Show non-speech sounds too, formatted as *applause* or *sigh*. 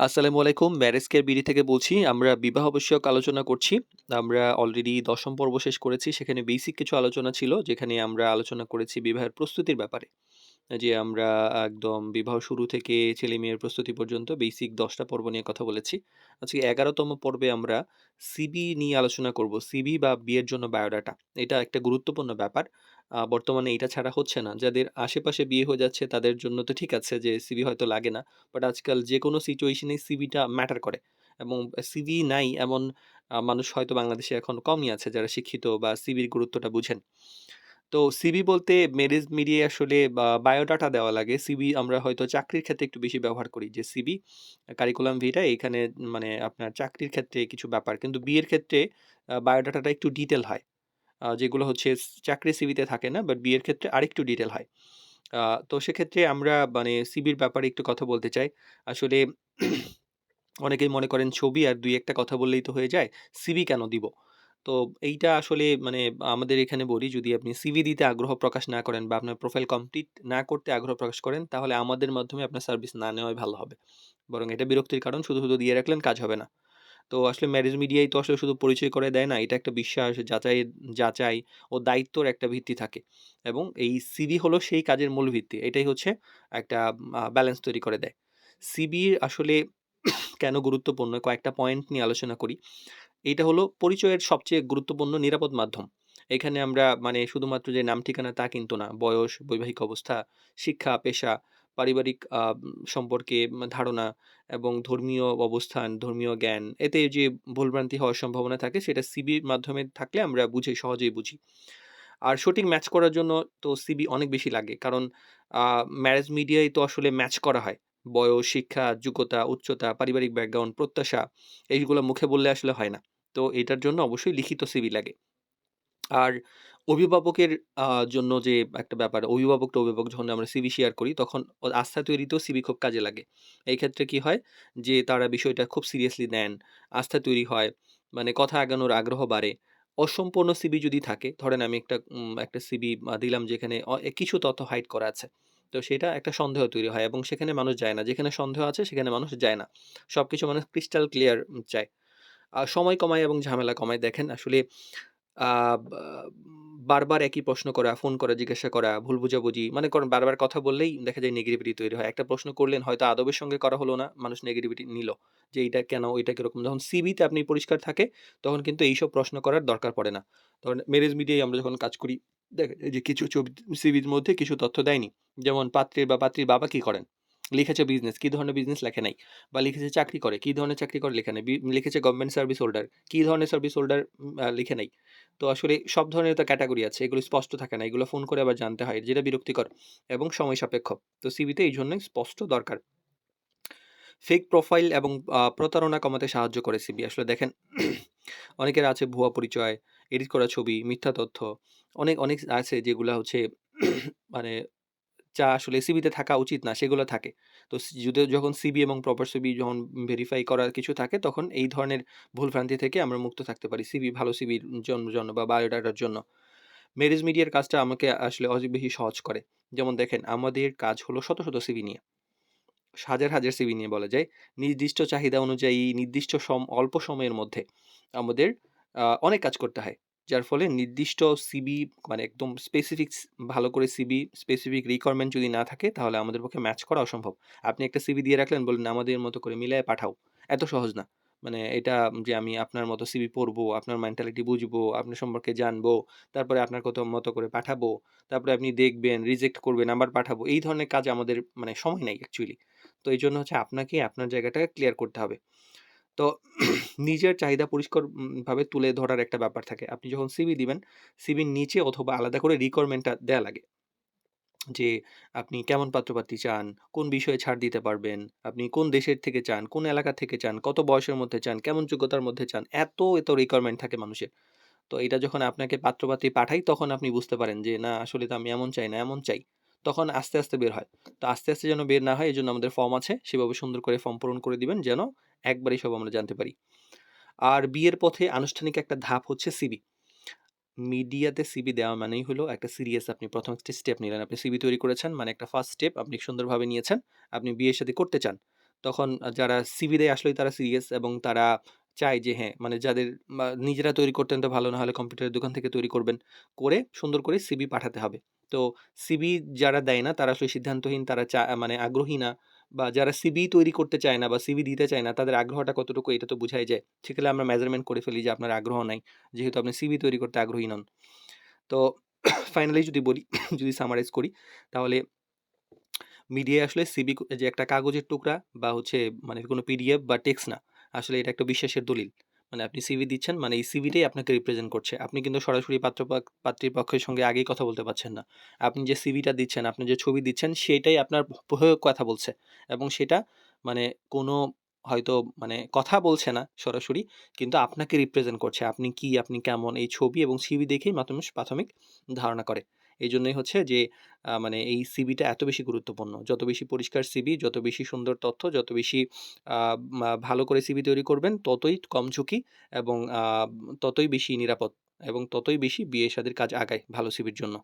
আসসালামু আলাইকুম। Marriage care BD থেকে বলছি। আমরা বিবাহ বিষয়ক আলোচনা করছি। আমরা অলরেডি ১০ম পর্ব শেষ করেছি। সেখানে বেসিক কিছু আলোচনা ছিল, যেখানে আমরা আলোচনা করেছি বিবাহের প্রস্তুতির ব্যাপারে। যে আমরা একদম বিবাহ শুরু থেকে ছেলে-মেয়ের প্রস্তুতি পর্যন্ত বেসিক দশটা পর্ব নিয়ে কথা বলেছি। আজকে এগারোতম পর্বে আমরা সিভি নিয়ে আলোচনা করব। সিভি বা বিয়ের জন্য বায়োডাটা। এটা একটা গুরুত্বপূর্ণ ব্যাপার। বর্তমানে এটা ছাড়া হচ্ছে না। যাদের আশেপাশে বিয়ে হয়ে যাচ্ছে তাদের জন্য তো ঠিক আছে যে সিভি হয়তো লাগে না। বাট আজকাল যে কোনো এ সিভিটা ম্যাটার করে। এবং সিভি নাই এমন মানুষ হয়তো বাংলাদেশে এখন কমই আছে যারা শিক্ষিত বা সিভির গুরুত্বটা বুঝেন। তো সিভি বলতে ম্যারেজ মিডিয়ায় আসলে বায়োডাটা দেওয়া লাগে। সিভি আমরা হয়তো চাকরির ক্ষেত্রে একটু বেশি ব্যবহার করি। যে সিভি কারিকুলাম ভিটা এখানে মানে আপনার চাকরির ক্ষেত্রে কিছু ব্যাপার। কিন্তু বিয়ের ক্ষেত্রে বায়োডাটাটা একটু ডিটেল হয়। যেগুলো হচ্ছে চাকরি সিভিতে থাকে না বাট বিয়ের ক্ষেত্রে আরেকটু ডিটেল হয়। তো সেক্ষেত্রে আমরা মানে সিভির ব্যাপারে একটু কথা বলতে চাই। আসলে *clears throat* অনেকেই মনে করেন ছবি আর দুই একটা কথা বললেই তো হয়ে যায়। সিভি কেন দিব? তো এইটা আসলে মানে আমাদের এখানে বলি যদি আপনি সিভি দিতে আগ্রহ প্রকাশ না করেন বা আপনার প্রোফাইল কমপ্লিট না করতে আগ্রহ প্রকাশ করেন, তাহলে আমাদের মাধ্যমে আপনার সার্ভিস না নেওয়াই ভালো হবে। বরং এটা বিরক্তির কারণ শুধু, শুধু দিয়ে রাখলেন কাজ হবে না। তো আসলে ম্যারেজ মিডিয়ায় তো আসলে শুধু পরিচয় করে দেয় না। এটা একটা বিশ্বাস, যাচাই যাচাই ও দায়িত্বর একটা ভিত্তি থাকে। এবং এই সিভি হলো সেই কাজের মূল ভিত্তি। এটাই হচ্ছে একটা ব্যালেন্স তৈরি করে দেয়। সিভির আসলে কেন গুরুত্বপূর্ণ কয়েকটা পয়েন্ট নিয়ে আলোচনা করি। এইটা হলো পরিচয়ের সবচেয়ে গুরুত্বপূর্ণ নিরাপদ মাধ্যম। এখানে আমরা মানে শুধুমাত্র যে নাম ঠিকানা তা কিন্তু না। বয়স, বৈবাহিক অবস্থা, শিক্ষা, পেশা, পারিবারিক সম্পর্কে ধারণা এবং ধর্মীয় অবস্থান, ধর্মীয় জ্ঞান এতে যে ভুলভ্রান্তি হওয়ার সম্ভাবনা থাকে সেটা সিভির মাধ্যমে থাকলে আমরা বুঝি সহজেই বুঝি। আর সঠিক ম্যাচ করার জন্য তো সিভি অনেক বেশি লাগে। কারণ ম্যারেজ মিডিয়ায় তো আসলে ম্যাচ করা হয়। বয়স, শিক্ষা, যোগ্যতা, উচ্চতা, পারিবারিক ব্যাকগ্রাউন্ড, প্রত্যাশা এইগুলো মুখে বললে আসলে হয় না। তো এটার জন্য অবশ্যই লিখিত সিভি লাগে। আর অভিভাবকের জন্য যে একটা ব্যাপার, অভিভাবক টু অভিভাবক যখন আমরা সিভি শেয়ার করি তখন আস্থা তৈরিতেও সিভি খুব কাজে লাগে। এই ক্ষেত্রে কি হয় যে তারা বিষয়টা খুব সিরিয়াসলি নেন, আস্থা তৈরি হয়, মানে কথা আগানোর আগ্রহ বাড়ে। অসম্পূর্ণ সিভি যদি থাকে, ধরেন আমি একটা একটা আ দিলাম যেখানে কিছু তথ্য হাইড করা আছে। তো সেটা একটা সন্দেহ তৈরি হয় এবং সেখানে মানুষ যায় না। যেখানে সন্দেহ আছে সেখানে মানুষ যায় না। সব কিছু মানুষ ক্রিস্টাল ক্লিয়ার চায়। সময় কমায় এবং ঝামেলা কমায়। দেখেন আসলে বারবার একই প্রশ্ন করা, ফোন করা, জিজ্ঞাসা করা, ভুল বোঝাবুঝি মানে করেন বারবার কথা বললেই দেখা যায় নেগেটিভিটি তৈরি হয়। একটা প্রশ্ন করলেন হয়তো আদবের সঙ্গে করা হলো না, মানুষ নেগেটিভিটি নিল। যে এইটা কেন, ওইটা কীরকম যখন সিভিতে আপনি পরিষ্কার থাকে তখন কিন্তু এইসব প্রশ্ন করার দরকার পড়ে না। ধরেন ম্যারেজ মিডিয়ায় আমরা যখন কাজ করি, দেখেন এই যে কিছু ছবি সিভির মধ্যে কিছু তথ্য দেয়নি। যেমন পাত্রের বা পাত্রীর বাবা কি করেন? লিখেছে বিজনেস, কী ধরনের বিজনেস লেখে নাই। বা লিখেছে চাকরি করে, কী ধরনের চাকরি করে লেখে নাই। লিখেছে গভর্নমেন্ট সার্ভিস হোল্ডার, কী ধরনের সার্ভিস হোল্ডার লিখে নাই। তো আসলে সব ধরনের তো ক্যাটাগরি আছে। এগুলো স্পষ্ট থাকে না। এগুলো ফোন করে আবার জানতে হয়। যেটা বিরক্তিকর এবং সময় সাপেক্ষ। তো সিভিতে এইজন্যই স্পষ্ট দরকার। ফেক প্রোফাইল এবং প্রতারণা কমাতে সাহায্য করে সিভি। আসলে দেখেন অনেকের আছে ভুয়া পরিচয়, এডিট করা ছবি, মিথ্যা তথ্য। অনেক, অনেক আছে যেগুলো হচ্ছে মানে যা আসলে সিভিতে থাকা উচিত না সেগুলো থাকে। তো যখন সিভি এবং প্রপার সিভি যখন ভেরিফাই করার কিছু থাকে তখন এই ধরনের ভুলভ্রান্তি থেকে আমরা মুক্ত থাকতে পারি। সিভি ভালো জন জন্য বা বায়োডাটার জন্য। ম্যারেজ মিডিয়ার কাজটা আমাকে আসলে অনেক বেশি সহজ করে। যেমন দেখেন আমাদের কাজ হলো শত, শত সিভি নিয়ে। হাজার, হাজার সিভি নিয়ে বলা যায়। নির্দিষ্ট চাহিদা অনুযায়ী নির্দিষ্ট সম অল্প সময়ের মধ্যে আমাদের অনেক কাজ করতে হয়। যার ফলে নির্দিষ্ট সিভি মানে একদম স্পেসিফিক ভালো করে সিভি স্পেসিফিক রিকোয়ারমেন্ট যদি না থাকে তাহলে আমাদের পক্ষে ম্যাচ করা অসম্ভব। আপনি একটা সিভি দিয়ে রাখলেন বললেন আমাদের মতো করে মিলায়ে পাঠাও। এত সহজ না। মানে এটা যে আমি আপনার মতো সিভি পড়ব, আপনার মেন্টালিটি বুঝব, আপনার সম্পর্কে জানব, তারপরে আপনার কত মতো করে পাঠাবো। তারপরে আপনি দেখবেন, রিজেক্ট করবেন, আবার পাঠাবো। এই ধরনের কাজ আমাদের মানে সময় নাই অ্যাকচুয়ালি। তো এই জন্য হচ্ছে আপনাকে আপনার জায়গাটা ক্লিয়ার করতে হবে। তো *clears throat* নিজের চাহিদা পরিষ্কারভাবে তুলে ধরার একটা ব্যাপার থাকে। আপনি যখন সিভি দিবেন, সিভির নিচে অথবা আলাদা করে রিকোয়ারমেন্টটা দেয়া লাগে। যে আপনি কেমন পাত্র-পাত্রী চান, কোন বিষয়ে ছাড় দিতে পারবেন, আপনি কোন দেশের থেকে চান, কোন এলাকা থেকে চান, কত বয়সের মধ্যে চান, কেমন যোগ্যতার মধ্যে চান। এত, এত রিকোয়ারমেন্ট থাকে মানুষের। তো এটা যখন আপনাকে পাত্র-পাত্রী পাঠাই তখন আপনি বুঝতে পারেন যে না আসলে তো আমি এমন চাই না, এমন চাই। তখন আস্তে, আস্তে বের হয়। তো আস্তে, আস্তে যেন বের না হয় এই জন্য আমাদের ফর্ম আছে। সেভাবে সুন্দর করে ফর্ম পূরণ করে দিবেন যেন একবারেই সব আমরা জানতে পারি। আর বিয়ের পথে আনুষ্ঠানিক একটা ধাপ হচ্ছে সিভি। মিডিয়াতে সিভি দেওয়া মানেই হলো একটা সিরিয়াস আপনি প্রথম একটা স্টেপ নিলেন। আপনি সিভি তৈরি করেছেন মানে একটা ফার্স্ট স্টেপ আপনি সুন্দরভাবে নিয়েছেন। আপনি বিয়ের সাথে করতে চান। তখন যারা সিভি দেয় আসলেই তারা সিরিয়াস এবং তারা চায় যে হ্যাঁ, মানে যাদের নিজেরা তৈরি করতেন তো ভালো না হলে কম্পিউটারের দোকান থেকে তৈরি করবেন। করে সুন্দর করে সিভি পাঠাতে হবে। তো সিভি যারা দেয় না তারা আসলে সিদ্ধান্তহীন, তারা চা মানে আগ্রহী না বা যারা সিভি তৈরি করতে চায় না বা সিভি দিতে চায় না তাদের আগ্রহটা কতটুকু এটা তো বুঝাই যায়। সেখানে আমরা মেজারমেন্ট করে ফেলি যে আপনার আগ্রহ নাই। যেহেতু আপনি সিভি তৈরি করতে আগ্রহী নন। তো ফাইনালি যদি বলি, *coughs* যদি সামারাইজ করি তাহলে মিডিয়ায় আসলে ক যে একটা কাগজের টুকরা বা হচ্ছে মানে কোনো পিডিএফ বা টেক্সট না। আসলে এটা একটা বিশ্বাসের দলিল। মানে আপনি সিভি দিচ্ছেন মানে এই সিভিটাই আপনাকে রিপ্রেজেন্ট করছে। আপনি কিন্তু সরাসরি পাত্র পাত্রীর পক্ষের সঙ্গে আগেই কথা বলতে পারছেন না। আপনি যে সিভিটা দিচ্ছেন, আপনি যে ছবি দিচ্ছেন সেটাই আপনার প হয়েও কথা বলছে। এবং সেটা মানে কোনো হয়তো মানে কথা বলছে না সরাসরি কিন্তু আপনাকে রিপ্রেজেন্ট করছে। আপনি কি, আপনি কেমন এই ছবি এবং সিভি দেখেই মানুষ প্রাথমিক ধারণা করে। এজন্যই হচ্ছে যে মানে এই সিবিটা এত বেশি গুরুত্বপূর্ণ। যত বেশি পরিষ্কার সিবি যত বেশি সুন্দর তথ্য, যত বেশি ভালো করে সিবি তৈরি করবেন ততই কম ঝুঁকি এবং ততই বেশি নিরাপদ এবং ততই বেশি বিয়ে-শাদির কাজ আগায় ভালো সিবির জন্য।